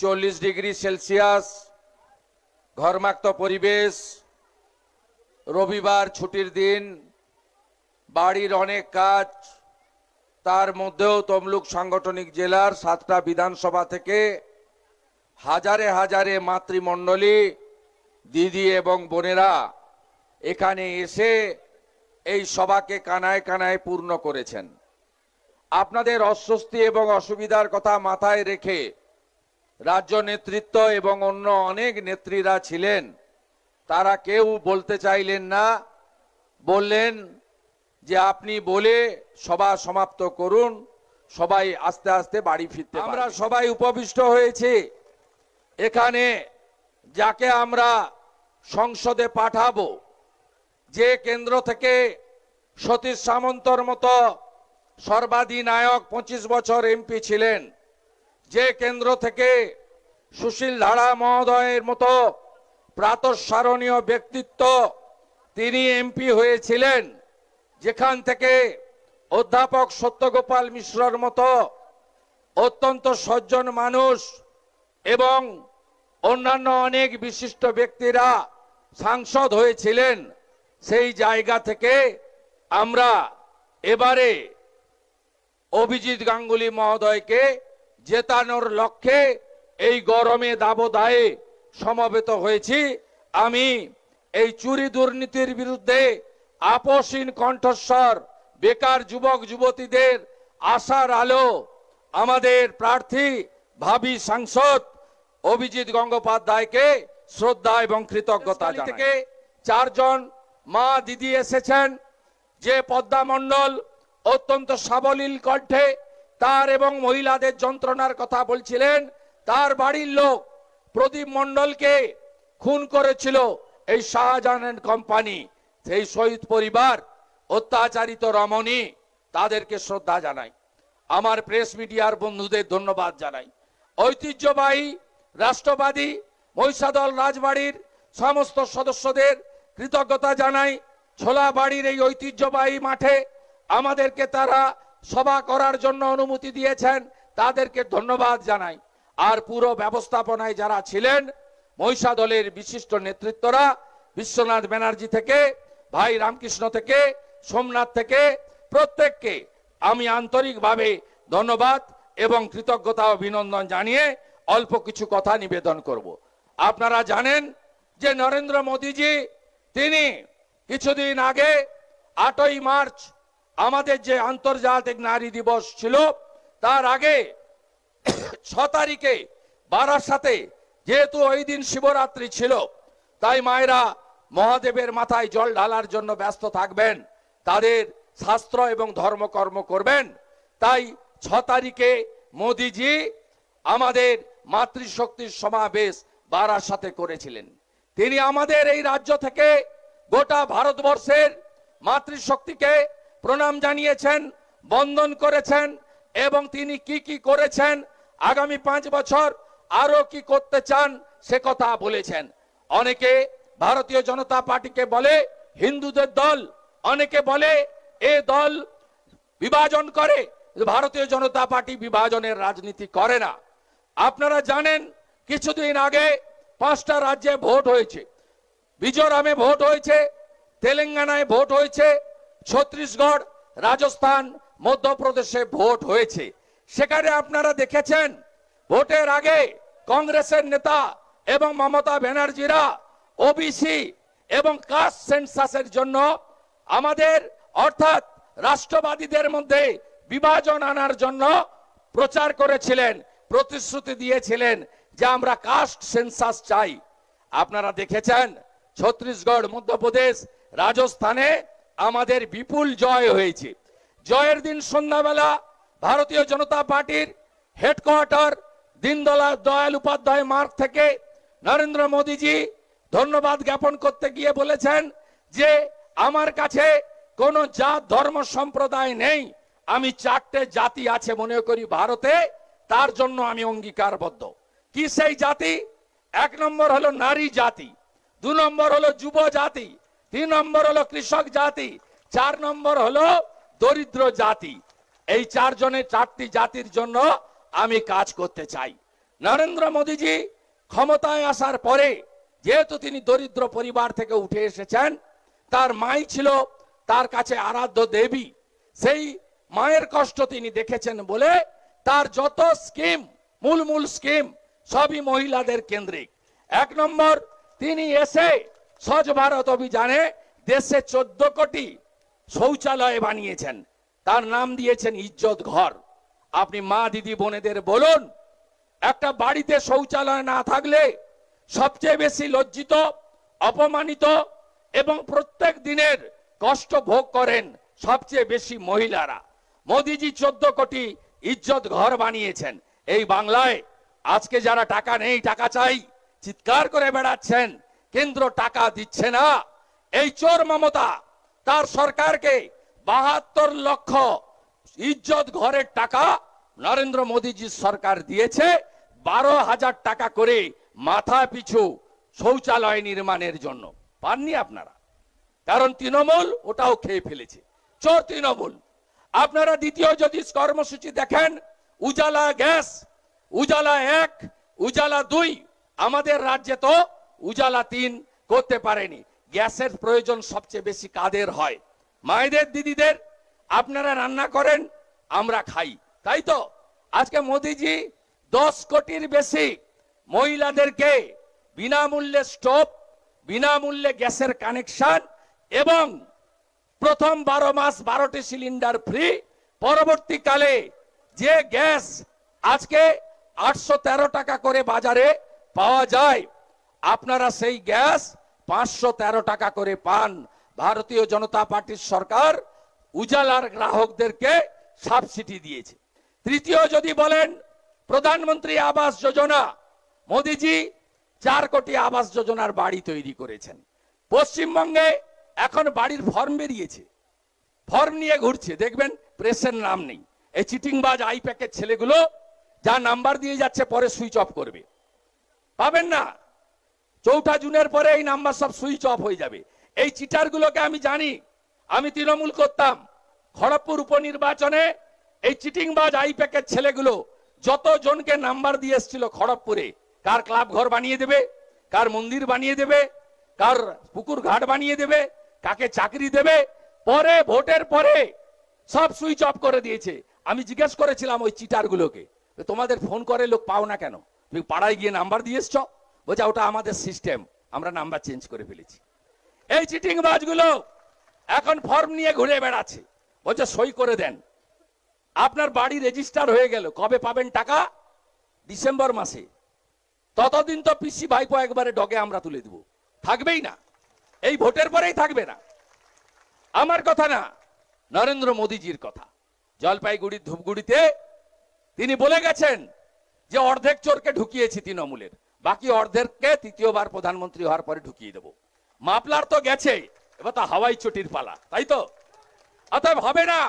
চল্লিশ degree Celsius, ঘরমাক্ত পরিবেশ, রবিবার ছুটির দিন, বাড়ির অনেক কাজ, তার মধ্যেও তমলুক সাংগঠনিক জেলার সাতটা বিধানসভা থেকে হাজারে হাজারে মাতৃমণ্ডলী, দিদি এবং বোনেরা এখানে এসে এই সভাকে কানায় কানায় পূর্ণ করেছেন। আপনাদের অস্বস্তি এবং অসুবিধার কথা মাথায় রেখে রাজ্য নেতৃত্ব এবং অন্য অনেক নেত্রীরা ছিলেন। তারা কেউ বলতে চাইলেন না, বললেন যে আপনি বলে সভা সমাপ্ত করুন, সবাই আস্তে আস্তে বাড়ি ফিরতে আমরা সবাই উপবিষ্ট হয়েছি। এখানে যাকে আমরা সংসদে পাঠাবো, যে কেন্দ্র থেকে সতীশ সামন্তর মতো সর্বাধিনায়ক পঁচিশ বছর এমপি ছিলেন যে কেন্দ্র থেকে সুশীল ধারা মহোদয়ের মতো প্রাতঃস্মরণীয় ব্যক্তিত্ব তিনি এমপি হয়েছিলেন, যেখান থেকে অধ্যাপক সত্যগোপাল মিশ্রর মতো অত্যন্ত সজ্জন মানুষ এবং অন্যান্য অনেক বিশিষ্ট ব্যক্তিরা সাংসদ হয়েছিলেন, সেই জায়গা থেকে আমরা এবারে অভিজিৎ গাঙ্গুলি মহোদয়কে জেতানোর লক্ষ্যে এই গরমে দাবদায়ে সমবেত হয়েছি। আমি এই চুরি দুর্নীতির বিরুদ্ধে আপসীন কণ্ঠস্বর বেকার যুবক যুবতীদের আশার আলো আমাদের প্রার্থী ভাবি সাংসদ অভিজিৎ গঙ্গোপাধ্যায়কে শ্রদ্ধা এবং কৃতজ্ঞতা থেকে চারজন মা দিদি এসেছেন। যে পদ্মা মণ্ডল অত্যন্ত সাবলীল কণ্ঠে তার এবং মহিলাদের যন্ত্রণার কথা বলছিলেন। তার বাড়ির লোক প্রদীপ মণ্ডলকে খুন করেছিল এই শাহজাহান কোম্পানি, সেই শহীদ পরিবার, অত্যাচারিত রমণী, তাদেরকে শ্রদ্ধা জানাই। আমার প্রেস মিডিয়ার বন্ধুদের ধন্যবাদ জানাই। ঐতিহ্যবাহী রাষ্ট্রবাদী মহিষাদল রাজবাড়ির সমস্ত সদস্যদের কৃতজ্ঞতা জানাই। ছোলা বাড়ির এই ঐতিহ্যবাহী মাঠে আমাদেরকে তারা সভা করার জন্য অনুমতি দিয়েছেন, তাদেরকে ধন্যবাদ জানাই। আর পুরো ব্যবস্থাপনায় যারা ছিলেন, মহিষাদলের বিশিষ্ট নেতৃত্বরা, বিশ্বনাথ ব্যানার্জি থেকে, ভাই রামকৃষ্ণ থেকে, সোমনাথ থেকে, প্রত্যেককে আমি আন্তরিকভাবে ধন্যবাদ এবং কৃতজ্ঞতা অভিনন্দন জানিয়ে অল্প কিছু কথা নিবেদন করব। আপনারা জানেন যে নরেন্দ্র মোদীজি, তিনি কিছুদিন আগে আটই মার্চ আমাদের যে আন্তর্জাতিক নারী দিবস ছিল, তার আগে ছ তারিখে বারার সাথে যেহেতু ওই দিন শিবরাত্রি ছিল, তাই মায়েরা মহাদেবের মাথায় জল ঢালার জন্য ব্যস্ত থাকবেন, তাদের শাস্ত্র এবং ধর্মকর্ম করবেন। তাই ছ তারিখে মোদিজি আমাদের মাতৃশক্তির সমাবেশ বারার সাথে করেছিলেন। তিনি আমাদের এই রাজ্য থেকে গোটা ভারতবর্ষের মাতৃশক্তিকে প্রণাম জানিয়েছেন, বন্দন করেছেন এবং তিনি কি কি করেছেন, আগামী পাঁচ বছর আরও কি করতে চান সে কথা বলেছেন। অনেকে ভারতীয় জনতা পার্টিকে বলে হিন্দুদের দল, অনেকে বলে এ দল বিভাজন করে। ভারতীয় জনতা পার্টি বিভাজনের রাজনীতি করে না। আপনারা জানেন, কিছুদিন আগে পাঁচটা রাজ্যে ভোট হয়েছে। মিজোরামে ভোট হয়েছে, তেলেঙ্গানায় ভোট হয়েছে ছত্তিশগড় রাজস্থান, মধ্যপ্রদেশে ভোট হয়েছে। সেখানে আপনারা দেখেছেন, ভোটের আগে কংগ্রেসের নেতা এবং মমতা ব্যানার্জিরা ওবিসি এবং কাস্ট সেন্সাসের জন্য আমাদের, অর্থাৎ রাষ্ট্রবাদীদের মধ্যে বিভাজন আনার জন্য প্রচার করেছিলেন, প্রতিশ্রুতি দিয়েছিলেন যে আমরা কাস্ট সেন্সাস চাই। আপনারা দেখেছেন ছত্তিশগড় মধ্যপ্রদেশ, রাজস্থানে আমাদের বিপুল জয় হয়েছে। জয়ের দিন সন্ধ্যাবেলা ভারতীয় জনতা পার্টির হেডকোয়ার্টার দীনদয়াল দয়াল উপাধ্যায় মার্গ থেকে নরেন্দ্র মোদীজি ধন্যবাদ জ্ঞাপন করতে গিয়ে বলেছেন যে, আমার কাছে কোন জাত, ধর্ম, সম্প্রদায় নেই। আমি চারটে জাতি আছে মনে করি ভারতে। তার জন্য আমি অঙ্গীকারবদ্ধ। কি সেই জাতি? এক নম্বর হলো নারী জাতি। দু নম্বর হলো যুব জাতি। তিন নম্বর হলো কৃষক জাতি, চার নম্বর হলো দরিদ্র জাতি। এই চারজনের চারটি জাতির জন্য আমি কাজ করতে চাই। নরেন্দ্র মোদীজি ক্ষমতায় আসার পরে যেহেতু তিনি দরিদ্র পরিবার থেকে উঠে এসেছেন, তার মাই ছিল তার কাছে আরাধ্য দেবী। সেই মায়ের কষ্ট তিনি দেখেছেন বলে তার যত স্কিম, মূল মূল স্কিম সবই মহিলাদের কেন্দ্রিক। এক নম্বর, তিনি এসে স্বচ্ছ ভারত অভিযানে দেশে চোদ্দ কোটি শৌচালয় বানিয়েছেন। তার নাম দিয়েছেন ইজ্জত ঘর। আপনি মা, দিদি, বোনেদের বলুন, একটা বাড়িতে শৌচালয় না থাকলে সবচেয়ে বেশি লজ্জিত, অপমানিত এবং প্রত্যেক দিনের কষ্ট ভোগ করেন সবচেয়ে বেশি মহিলারা। মোদিজি চোদ্দ কোটি ইজ্জত ঘর বানিয়েছেন। এই বাংলায় আজকে যারা টাকা নেই, টাকা চাই, চিৎকার করে বেড়াচ্ছেন কেন্দ্র টাকা দিচ্ছে না। এই চোর মমতা, তার সরকারকে বাহাত্তর লক্ষ ইজ্জত ঘরের টাকা নরেন্দ্র মোদীজির সরকার দিয়েছে, বারো হাজার টাকা করে মাথা পিছু শৌচালয় নির্মাণের জন্য। পাননি আপনারা? কারণ তৃণমূল ওটাও খেয়ে ফেলেছে। চোর তৃণমূল, আপনারা দ্বিতীয় যদি কর্মসূচি দেখেন, উজালা গ্যাস, উজালা এক, উজালা দুই, আমাদের রাজ্যে তো উজালা তিন করতে পারেনি। গ্যাসের প্রয়োজন সবচেয়ে বেশি কাদের হয়? মায়েদের, দিদিদের? আপনারা রান্না করেন, আমরা খাই। তাই তো? আজকে মোদিজি দশ কোটির বেশি মহিলাদেরকে বিনামূল্যে স্টোভ, বিনামূল্যে গ্যাসের কানেকশন এবং প্রথম বারো মাস বারোটি সিলিন্ডার ফ্রি। পরবর্তীকালে যে গ্যাস আজকে আটশো তেরো টাকা করে বাজারে পাওয়া যায় আপনারা সেই গ্যাস পাঁচশো তেরো টাকা করে পান। ভারতীয় জনতা পার্টির সরকার উজালার গ্রাহকদেরকে সাবসিডি দিয়েছে। তৃতীয় যদি বলেন, প্রধানমন্ত্রী আবাস যোজনা, মোদিজি চার কোটি আবাস যোজনার বাড়ি তৈরি করেছেন। পশ্চিমবঙ্গে এখন বাড়ির ফর্ম বেরিয়েছে। ফর্ম নিয়ে ঘুরছে। দেখবেন, প্রেসের নাম নেই। এই চিটিংবাজ আই প্যাকের ছেলেগুলো যা নাম্বার দিয়ে যাচ্ছে, পরে সুইচ অফ করবে। পাবেন না? চৌঠা জুনের পরে এই নাম্বার সব সুইচ অফ হয়ে যাবে। এই চিটারগুলোকে আমি জানি, আমি তৃণমূল করতাম। খড়গপুর উপনির্বাচনে এই চিটিংবাজ আই প্যাকের ছেলেগুলো যত জনকে নাম্বার দিয়ে এসেছিল খড়গপুরে, কার ক্লাব ঘর বানিয়ে দেবে, কার মন্দির বানিয়ে দেবে, কার পুকুর ঘাট বানিয়ে দেবে, কাকে চাকরি দেবে, পরে, ভোটের পরে সব সুইচ অফ করে দিয়েছে। আমি জিজ্ঞেস করেছিলাম ওই চিটারগুলোকে, তোমাদের ফোন করে লোক পাও না কেন? তুমি পাড়ায় গিয়ে নাম্বার দিয়ে এসছ? বলছে, ওটা আমাদের সিস্টেম আমরা নাম্বার চেঞ্জ করে ফেলেছি। এই চিটিং বাজগুলো এখন ফর্ম নিয়ে ঘুরে বেড়াচ্ছে। বলছে, সই করে দেন। আপনার বাড়ি রেজিস্টার হয়ে গেল। কবে পাবেন টাকা? ডিসেম্বর মাসে। ততদিন তো পিসি ভাইপো একবারে ডগে আমরা তুলে দেব। থাকবেই না। এই ভোটের পরেই থাকবে না। আমার কথা না, নরেন্দ্র মোদীজির কথা। জলপাইগুড়ির ধূপগুড়িতে তিনি বলে গেছেন যে, অর্ধেক চোরকে ঢুকিয়েছি তৃণমূলের। বাকি অর্ধেককে তৃতীয়বার প্রধানমন্ত্রী হওয়ার পরে ঢুকিয়ে দেব। মাপলার তো গেছে এবার তা হাওয়াই চটির পালা, তাই তো? অতএব হবে না,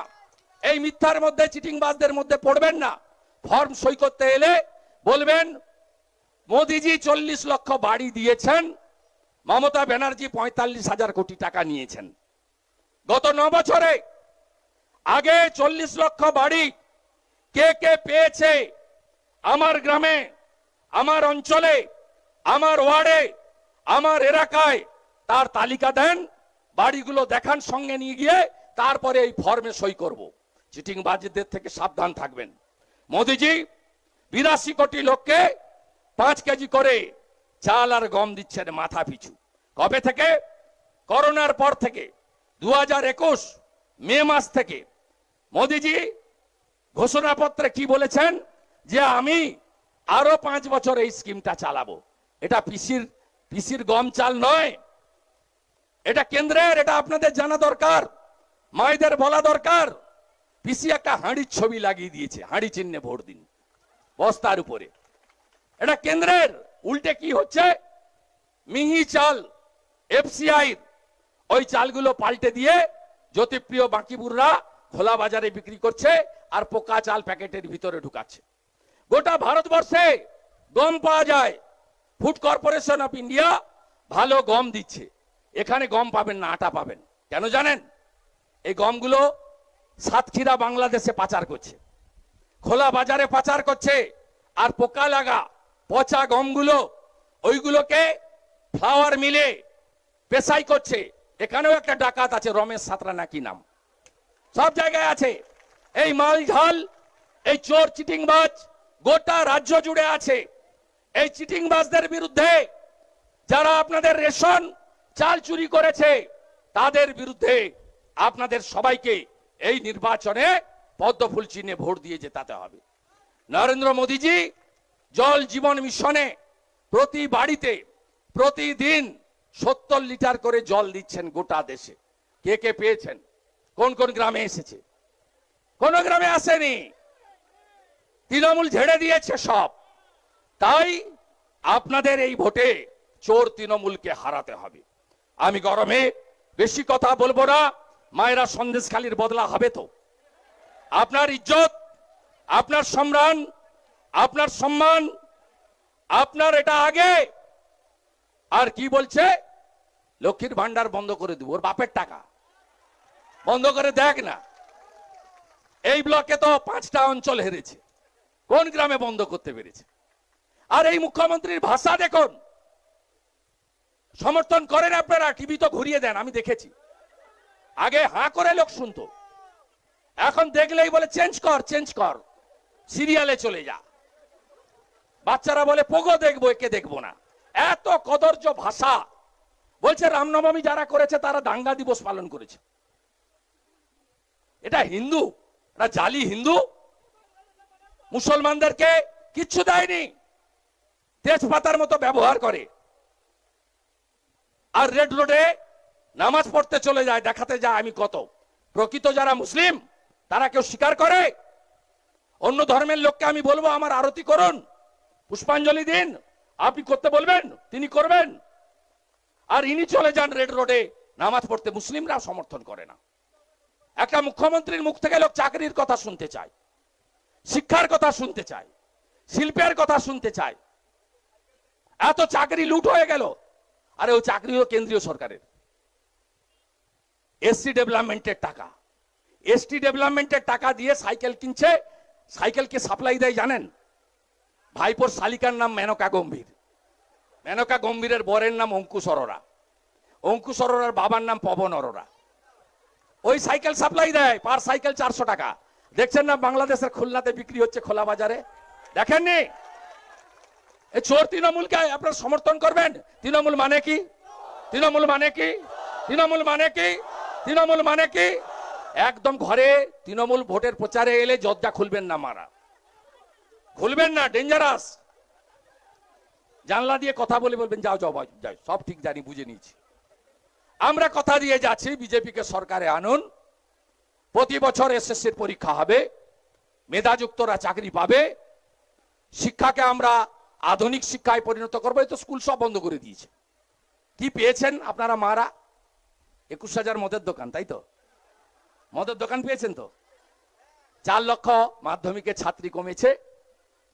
এই মিথ্যার মধ্যে, চিটিংবাজদের মধ্যে পড়বেন না। ফর্ম সই করতে এলে বলবেন, মোদিজি চল্লিশ লক্ষ বাড়ি দিয়েছেন, মমতা ব্যানার্জি পঁয়তাল্লিশ হাজার কোটি টাকা নিয়েছেন। গত ন বছরে আগে চল্লিশ লক্ষ বাড়ি কে কে পেয়েছে আমার গ্রামে আমার অঞ্চলে, আমার ওয়ার্ডে, আমার এলাকায় তার তালিকা দেন, বাড়িগুলো দেখান, সঙ্গে নিয়ে গিয়ে তারপরে এই ফর্মে সই করব। চিটিং বাজিদের থেকে সাবধান থাকবেন। মোদিজি, বিরাশি কোটি লোককে পাঁচ কেজি করে চাল আর গম দিচ্ছেন মাথা পিছু। কবে থেকে? করোনার পর থেকে। দু হাজার একুশ মে মাস থেকে। মোদিজি, ঘোষণাপত্রে কি বলেছেন? যে আমি আরও পাঁচ বছর এই স্কিমটা চালাবো। এটা পিসির পিসির গম চাল নয়। এটা কেন্দ্রের, এটা আপনাদের জানা দরকার। মায়েদের বলা দরকার। পিসি একটা হাঁড়ির ছবি লাগিয়ে দিয়েছে, হাঁড়ি চিহ্নে ভোট দিন। বস্তার উপরে। এটা কেন্দ্রের, উল্টে কি হচ্ছে? মিহি চাল, এফসিআই ওই চালগুলো পাল্টে দিয়ে জ্যোতিপ্রিয় বাকিবুররা খোলা বাজারে বিক্রি করছে আর পোকা চাল প্যাকেটের ভিতরে ঢুকাচ্ছে। গোটা ভারতবর্ষে গম পাওয়া যায়। ফুড কর্পোরেশন অফ ইন্ডিয়া ভালো গম দিচ্ছে। এখানে গম পাবেন না, আটা পাবেন। কেন জানেন? এই গমগুলো সাতক্ষীরা, বাংলাদেশে পাচার করছে। খোলা বাজারে পাচার করছে। আর পোকা লাগা, পচা গমগুলো, ওইগুলোকে ফ্লাওয়ার মিলে পেশাই করছে। এখানেও একটা ডাকাত আছে, রমেশ সাঁতরা নাকি নাম? সব জায়গায় আছে। এই মাল ঝাল এই চোর, চিটিংবাজ গোটা রাজ্য জুড়ে আছে। এই চিটিংবাজদের বিরুদ্ধে যারা আপনাদের রেশন, চাল চুরি করেছে, তাদের বিরুদ্ধে আপনাদের সবাইকে এই নির্বাচনে পদ্মফুল চিহ্নে ভোট দিয়ে জেতাতে হবে। নরেন্দ্র মোদীজি জল জীবন মিশনে প্রতি বাড়িতে প্রতিদিন সত্তর লিটার করে জল দিচ্ছেন গোটা দেশে। কে কে পেয়েছেন? কোন কোন গ্রামে এসেছে? কোন গ্রামে আসেনি। তৃণমূল ঝেড়ে দিয়েছে সব। তাই আপনাদের এই ভোটে চোর তৃণমূলকে হারাতে হবে। আমি গরমে বেশি কথা বলব না, মায়েরা সন্দেশখালির বদলা হবে তো। আপনার ইজ্জত, আপনার সম্মান আপনার সম্মান, আপনার এটা আগে। আর কি বলছে? লক্ষ্মীর ভান্ডার বন্ধ করে দিব, ওর বাপের টাকা। বন্ধ করে দেখ না। এই ব্লকে তো পাঁচটা অঞ্চল হেরেছে। কোন গ্রামে বন্ধ করতে পেরেছে? আর এই মুখ্যমন্ত্রীর ভাষা দেখুন। সমর্থন করেন আপনারা, টিভি তো ঘুরিয়ে দেন, আমি দেখেছি। আগে হাঁ করে লোক শুনতো। এখন দেখলেই বলে, চেঞ্জ কর চেঞ্জ কর। সিরিয়ালে চলে যা। বাচ্চারা বলে, পোগো দেখব, একে দেখব না। এত কদর্য ভাষা। বলছে, রামনবমী যারা করেছে, তারা দাঙ্গা দিবস পালন করেছে। এটা হিন্দু? জালি হিন্দু? মুসলমানদেরকে কিচ্ছু দেয়নি। তেজপাতার মতো ব্যবহার করে। আর রেড রোডে নামাজ পড়তে চলে যায়, দেখাতে যায় আমি কত। প্রকৃত যারা মুসলিম, তারা কেউ স্বীকার করে? অন্য ধর্মের লোককে আমি বলব, আমার আরতি করুন, পুষ্পাঞ্জলি দিন, আপনি করতে বলবেন, তিনি করবেন। আর ইনি চলে যান রেড রোডে নামাজ পড়তে, মুসলিমরা সমর্থন করে না। একটা মুখ্যমন্ত্রীর মুখ থেকে লোক চাকরির কথা শুনতে চায়। শিক্ষার কথা শুনতে চায়, শিল্পের কথা শুনতে চায়। এত চাকরি লুট হয়ে গেল। আরে ওই চাকরিও কেন্দ্রীয় সরকারের। এসসি ডেভেলপমেন্টের টাকা। এসটি ডেভেলপমেন্টের টাকা দিয়ে সাইকেল কিনছে সাইকেলকে সাপ্লাই দেয় জানেন? ভাইপোর শালিকার নাম মেনকা গম্ভীর। মেনকা গম্ভীরের বরের নাম অঙ্কুশ অরোরা অঙ্কুশ অরোরার বাবার নাম পবন অরোরা। ওই সাইকেল সাপ্লাই দেয়, পার সাইকেল চারশো টাকা। দেখছেন না বাংলাদেশের খুলনাতে বিক্রি হচ্ছে খোলা বাজারে? দেখেননি? এই চোর তৃণমূলকে আপনারা সমর্থন করবেন? তৃণমূল মানে কি? তৃণমূল মানে কি? তৃণমূল মানে কি? তৃণমূল মানে কি? একদম ঘরে তৃণমূল ভোটের প্রচারে এলে জজ্জা খুলবেন না মারা। খুলবেন না ডেঞ্জারাস জানলা দিয়ে কথা বলে বলবেন যাও যাও যাও, সব ঠিক জানি, বুঝে নিয়েছি। আমরা কথা দিয়ে যাচ্ছি, বিজেপিকে সরকারে আনুন। প্রতি বছর এসএসসির পরীক্ষা হবে, মেধাযুক্তরা চাকরি পাবে, শিক্ষাকে আমরা আধুনিক শিক্ষায় পরিণত করব, এই তো স্কুল সব বন্ধ করে দিয়েছে। কি পেয়েছেন আপনারা মারা? একুশ হাজার মদের দোকান, তাই তো? মদের দোকান পেয়েছেন তো? চার লক্ষ মাধ্যমিকের ছাত্রী কমেছে,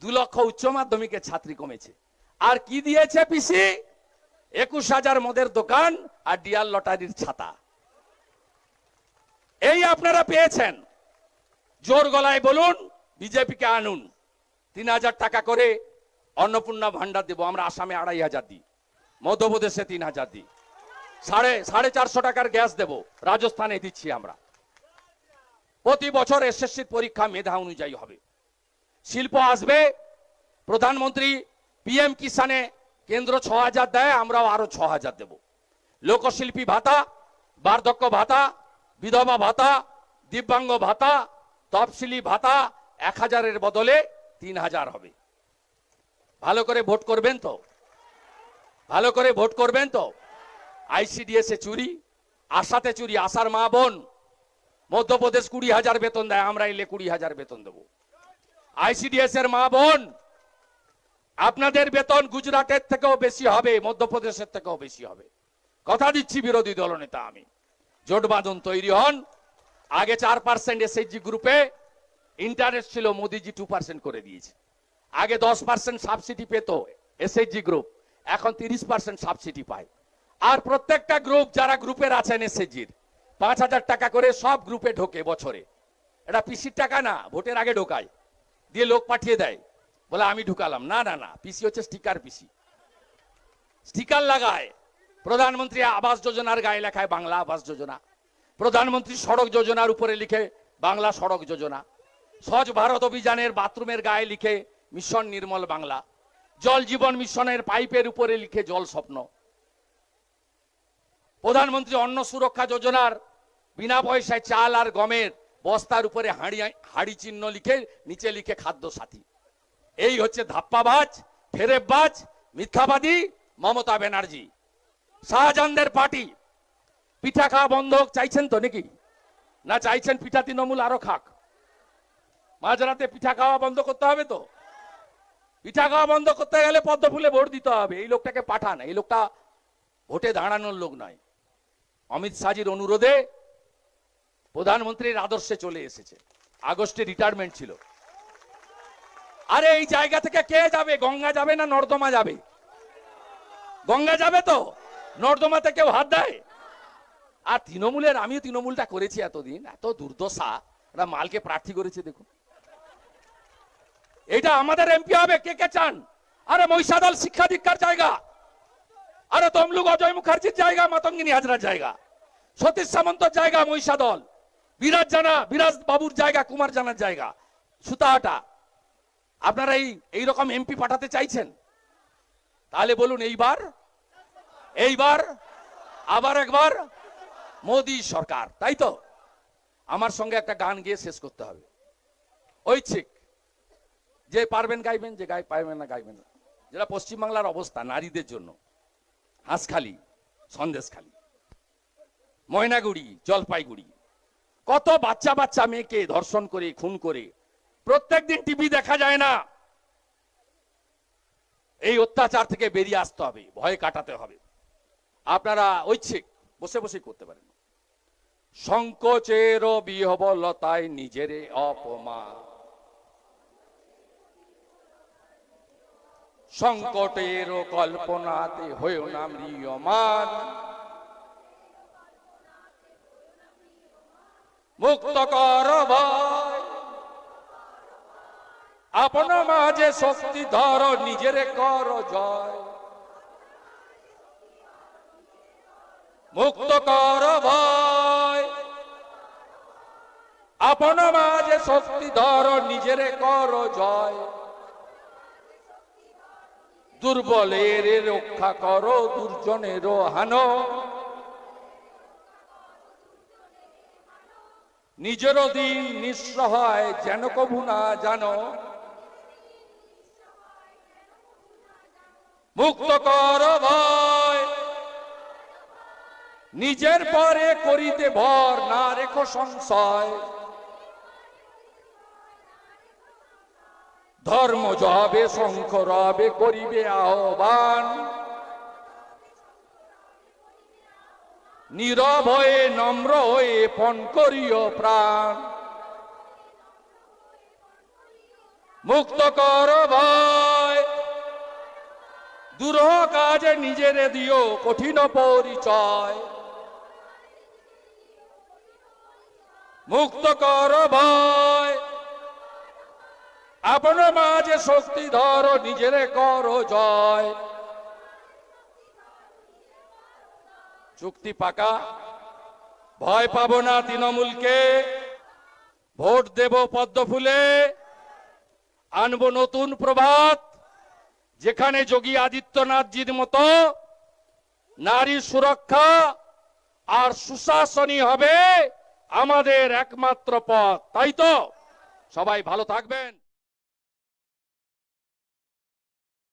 দু লক্ষ উচ্চ মাধ্যমিকের ছাত্রী কমেছে। আর কি দিয়েছে পিসি? একুশ হাজার মদের দোকান আর ডিয়ার লটারির ছাতা। এই আপনারা পেয়েছেন। জোর গলায় বলুন, বিজেপিকে আনুন। তিন হাজার টাকা করে অন্নপূর্ণা ভান্ডার দেবো, আমরা আসামে আড়াই হাজার দিই। মধ্যপ্রদেশে তিন হাজার দিই। সাড়ে সাড়ে চারশো টাকার গ্যাস দেব, রাজস্থানে দিচ্ছি আমরা। প্রতি বছর এসএসসির পরীক্ষা মেধা অনুযায়ী হবে। শিল্প আসবে, প্রধানমন্ত্রী পিএম কিষানে কেন্দ্র ছ হাজার দেয়, আমরাও আরও ছ হাজার দেব। লোকশিল্পী ভাতা, বার্ধক্য ভাতা বিধবা ভাতা, দিব্যাঙ্গ ভাতা, তফসিলি ভাতা এক হাজারের বদলে তিন হাজার হবে। ভালো করে ভোট করবেন তো? ভালো করে ভোট করবেন তো? আইসিডিএস এ চুরি, আশাতে চুরি, আশার মা বোন। মধ্যপ্রদেশ কুড়ি হাজার বেতন দেয়, আমরা এলে কুড়ি হাজার বেতন দেবো। আইসিডিএস এর মা বোন, আপনাদের বেতন গুজরাটের থেকেও বেশি হবে, মধ্যপ্রদেশের থেকেও বেশি হবে। কথা দিচ্ছি বিরোধী দলনেতা আমি। জোট বাঁধন তৈরি হন। আগে চার পার্সেন্ট এসএইচজি গ্রুপে ইন্টারেস্ট ছিল, মোদিজি টু পার্সেন্ট করে দিয়েছে। আগে দশ পার্সেন্ট সাবসিডি পেত এসএইচজি গ্রুপ এখন তিরিশ পার্সেন্ট সাবসিডি পায়। আর প্রত্যেকটা গ্রুপ যারা গ্রুপের আছেন এসএইচজির পাঁচ হাজার টাকা করে সব গ্রুপে ঢোকে বছরে। এটা পিসির টাকা না, ভোটের আগে ঢোকায়। দিয়ে লোক পাঠিয়ে দেয়। বলে, আমি ঢুকালাম। না না না পিসি হচ্ছে স্টিকার পিসি স্টিকার লাগায়। প্রধানমন্ত্রী আবাস যোজনার গায়ে লেখায় বাংলা আবাস যোজনা। প্রধানমন্ত্রী সড়ক যোজনার উপরে লিখে বাংলা সড়ক যোজনা। স্বচ্ছ ভারত অভিযানের বাথরুমের গায়ে লিখে মিশন নির্মল বাংলা। জল জীবন মিশনের পাইপের উপরে লিখে জল স্বপ্ন। প্রধানমন্ত্রী অন্ন সুরক্ষা যোজনার বিনা পয়সায় চাল আর গমের বস্তার উপরে হাঁড়ি হাঁড়ি চিহ্ন লিখে, নিচে লিখে খাদ্য সাথী এই হচ্ছে ধাপ্পাবাজ, ফেরেববাজ, মিথ্যাবাদী মমতা ব্যানার্জি। শাহজাহানদের পার্টি। পিঠা খাওয়া বন্ধ হোক, চাইছেন তো নাকি? না চাইছেন পিঠা তৃণমূল আরও খাক। মাঝরাতে পিঠা খাওয়া বন্ধ করতে হবে তো? পিঠা খাওয়া বন্ধ করতে গেলে পদ্ম ফুলে ভোট দিতে হবে। এই লোকটাকে পাঠান। এই লোকটা ভোটে দাঁড়ানোর লোক নয়। অমিত শাহজির অনুরোধে প্রধানমন্ত্রীর আদর্শে চলে এসেছে। আগস্টে রিটায়ারমেন্ট ছিল। আরে এই জায়গা থেকে কে যাবে? গঙ্গা যাবে না নর্দমা যাবে? গঙ্গা যাবে তো? নর্দমাতে কেউ হাত দেয়? আর তৃণমূলের, আমিও তৃণমূলটা করেছি এতদিন, এত দুর্দশা। ওরা মালকে প্রার্থী করেছে, দেখুন। এটা আমাদের এমপি হবে, কে কে চান? আরে মহিষাদল শিক্ষা দীক্ষার জায়গা। আরে তমলুক অজয় মুখার্জির জায়গা, মাতঙ্গিনী হাজরার জায়গা। সতীশ সামন্তর জায়গা, মহিষাদল। বিরাজ জানা, বিরাজ বাবুর জায়গা, কুমার জানার জায়গা, সুতাহাটা। আপনারা এই, এইরকম এমপি পাঠাতে চাইছেন? তাহলে বলুন এইবার এইবার, আবার একবার, মোদি সরকার, তাই তো? আমার সঙ্গে একটা গান গিয়ে শেষ করতে হবে। ঐচ্ছিক যে পারবেন গাইবেন, যে গাই পারবেন না গাইবেন না। যেটা পশ্চিমবাংলার অবস্থা নারীদের জন্য। হাঁসখালি, সন্দেশখালি। ময়নাগুড়ি, জলপাইগুড়ি। কত বাচ্চা বাচ্চা মেয়েকে ধর্ষণ করে, খুন করে। প্রত্যেকদিন টিভি দেখা যায় না। এই অত্যাচার থেকে বেরিয়ে আসতে হবে, ভয় কাটাতে হবে। আপনারা ঐচ্ছিক বসে বসে করতে পারেন। সংকোচের বিহবলতায় নিজের অপমান। সংকটের কল্পনাতে হয়েও না ম্রিয়মান। মুক্ত কর আপন মাঝে শক্তি ধর, নিজের কর জয়। মুক্ত কর ভয় আপন মাঝে শক্তি ধর, নিজের কর জয়। দুর্বলের রক্ষা করো, দুর্জনের হানো। নিজের দিন নিঃস্ব হয় যেন কবু না জানো। মুক্ত কর ভয় নিজের পরে করিতে ভর না রেখো সংশয়। ধর্ম যাবে শঙ্খ রবে, করিবে আহ্বান। নীরব হয়ে, নম্র হয়ে পণ করিও প্রাণ। মুক্ত কর ভয়। দুরহ কাজে নিজেরে দিও কঠিন পরিচয়। মুক্ত কর ভয় আপন মাঝে শক্তি ধর, নিজেরে কর জয়। চুক্তি পাকা। ভয় পাবো না তৃণমূলকে। ভোট দেব পদ্ম ফুলে আনব নতুন প্রভাত। যেখানে যোগী আদিত্যনাথজির মতো নারী সুরক্ষা আর সুশাসনই হবে আমাদের একমাত্র পথ তাই তো? সবাই ভালো থাকবেন।